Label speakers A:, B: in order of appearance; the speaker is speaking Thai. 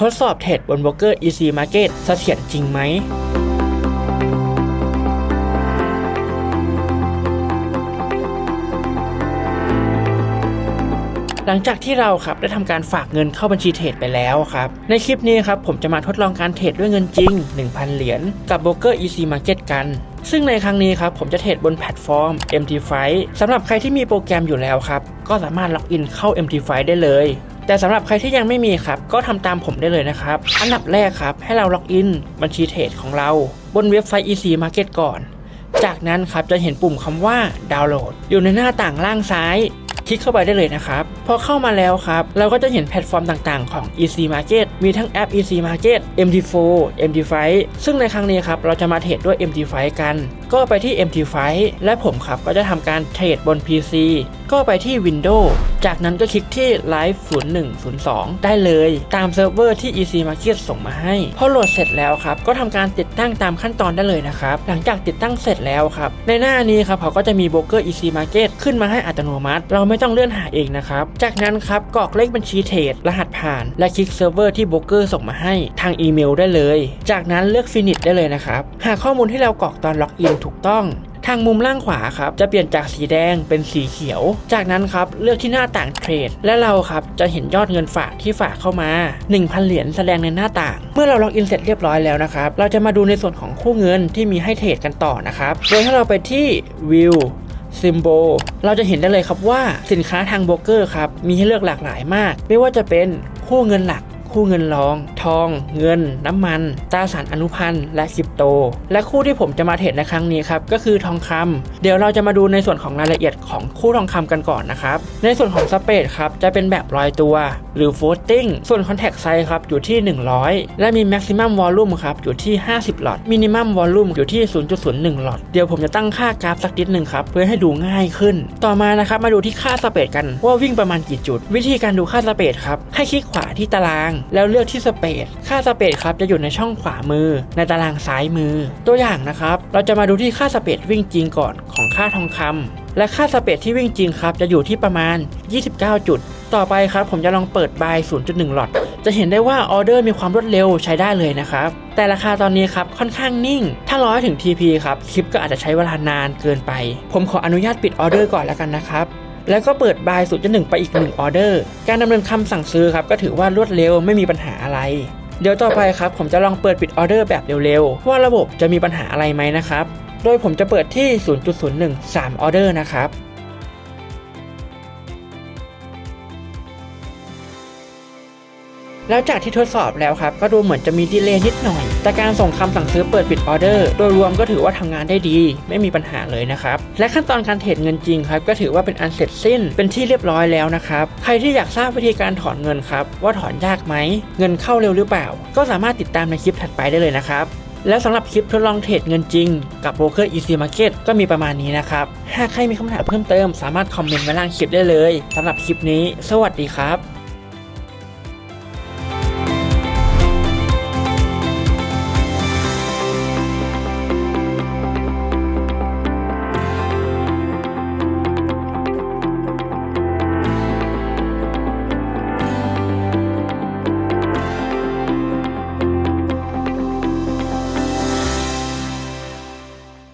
A: ทดสอบเทรดบนโบรกเกอร์ EC Market เสถียรจริงไหมหลังจากที่เราครับได้ทำการฝากเงินเข้าบัญชีเทรดไปแล้วครับ ในคลิปนี้ครับผมจะมาทดลองการเทรดด้วยเงินจริง 1,000 เหรียญกับโบรกเกอร์ EC Market กัน ซึ่งในครั้งนี้ครับผมจะเทรดบนแพลตฟอร์ม MT5 สำหรับใครที่มีโปรแกรมอยู่แล้วครับ ก็สามารถล็อกอินเข้า MT5 ได้เลย แต่สำหรับใครที่ยังไม่มีครับ ก็ทำตามผมได้เลยนะครับ อันดับแรกครับ ให้เราล็อกอินบัญชีเทรดของเรา บนเว็บไซต์ EC Market ก่อน จากนั้นครับจะเห็นปุ่มคำว่าดาวน์โหลด อยู่ในหน้าต่างล่างซ้ายคลิกเข้าไปได้เลยนะครับ พอเข้ามาแล้วครับ เราก็จะเห็นแพลตฟอร์มต่างๆของ EC Market มีทั้งแอป EC Market MT4 MT5 ซึ่งในครั้งนี้ครับ เราจะมาเทรดด้วย MT5 กัน ก็ไปที่ MT5 และผมครับก็จะทำการเทรดบน PC ก็ไปที่ Windows จากนั้นก็คลิกที่ Live 0102 ได้เลย ตามเซิร์ฟเวอร์ที่ EC Market ส่งมาให้ พอโหลดเสร็จแล้วครับ ก็ทำการติดตั้งตามขั้นตอนได้เลยนะครับ หลังจากติดตั้งเสร็จแล้วครับ ในหน้านี้ครับเขาก็จะมีโบรกเกอร์ EC Market ขึ้นมาให้อัตโนมัติ เราไม่ต้องเลื่อนหาเองนะครับ จากนั้นครับกรอกเลขบัญชีเทรดรหัสผ่าน และคลิกเซิร์ฟเวอร์ที่โบรกเกอร์ส่งมาให้ทางอีเมลได้เลย จากนั้นเลือก Finish ได้เลยนะครับ หากข้อมูลที่เรากรอกตอนล็อกอินถูกต้อง ทางมุมล่างขวาครับจะเปลี่ยนจากสีแดงเป็นสีเขียว จากนั้นครับเลือกที่หน้าต่างเทรด และเราครับจะเห็นยอดเงินฝากที่ฝากเข้ามา 1,000 เหรียญแสดงในหน้าต่าง เมื่อเราล็อกอินเสร็จเรียบร้อยแล้วนะครับ เราจะมาดูในส่วนของคู่เงินที่มีให้เทรดกันต่อนะครับ โดยถ้เราไปที่ View ซิมโบเราจะเห็นได้เลยครับว่าสินค้าทางโบรกเกอร์ครับมีให้เลือกหลากหลายมาก ไม่ว่าจะเป็นคู่เงินหลัก คู่เงินรอง ทอง เงิน น้ำมันตราสารอนุพันธ์และคริปโต และคู่ที่ผมจะมาเทรดในครั้งนี้ครับก็คือทองคำเดี๋ยวเราจะมาดูในส่วนของรายละเอียดของคู่ทองคำกันก่อนนะครับ ในส่วนของสเปดครับจะเป็นแบบลอยตัว หรือ floating ส่วนคอนแทคไซส์ครับอยู่ที่ 100 และมี maximum volume ครับอยู่ที่ 50 หลอด minimum volume อยู่ที่ 0.01 หลอด เดี๋ยวผมจะตั้งค่ากราฟสักนิดหนึ่งครับเพื่อให้ดูง่ายขึ้น ต่อมานะครับมาดูที่ค่าสเปดกันว่าวิ่งประมาณกี่จุด วิธีการดูค่าสเปดครับให้คลิกขวาที่ตารางแล้วเลือกที่สเปดค่าสเปดครับจะอยู่ในช่องขวามือ ในตารางซ้ายมือ ตัวอย่างนะครับ เราจะมาดูที่ค่าสเปดวิ่งจริงก่อนของค่าทองคำและค่าสเปดที่วิ่งจริงครับจะอยู่ที่ประมาณ 29 จุด ต่อไปครับผมจะลองเปิดบาย 0.1 หลอด จะเห็นได้ว่าออเดอร์มีความรวดเร็วใช้ได้เลยนะครับ แต่ราคาตอนนี้ครับค่อนข้างนิ่ง ถ้าร้อยถึง TP ครับคลิปก็อาจจะใช้เวลานานเกินไป ผมขออนุญาตปิดออเดอร์ก่อนแล้วกันนะครับ แล้วก็เปิดบายสุดจนหนึ่งไปอีกหนึ่งออเดอร์ การดำเนินคำสั่งซื้อครับก็ถือว่ารวดเร็วไม่มีปัญหาอะไร เดี๋ยวต่อไปครับผมจะลองเปิดปิดออเดอร์แบบเร็วๆ ว่าระบบจะมีปัญหาอะไรไหมนะครับ โดยผมจะเปิดที่ 0.01 3ออเดอร์นะครับ แล้วจากที่ทดสอบแล้วครับ ก็ดูเหมือนจะมีดีเลย์นิดหน่อย แต่การส่งคำสั่งซื้อเปิดปิดออเดอร์ โดยรวมก็ถือว่าทำงานได้ดี ไม่มีปัญหาเลยนะครับ และขั้นตอนการเทรดเงินจริงครับ ก็ถือว่าเป็นอันเสร็จสิ้นเป็นที่เรียบร้อยแล้วนะครับ ใครที่อยากทราบวิธีการถอนเงินครับ ว่าถอนยากไหมเงินเข้าเร็วหรือเปล่า ก็สามารถติดตามในคลิปถัดไปได้เลยนะครับแล้วสำหรับคลิปทดลองเทรดเงินจริง กับโบรกเกอร์ EC Market ก็มีประมาณนี้นะครับ หากใครมีคำถามเพิ่มเติม สามารถคอมเมนต์ไว้ล่างคลิปได้เลยสำหรับคลิปนี้ สวัสดีครับ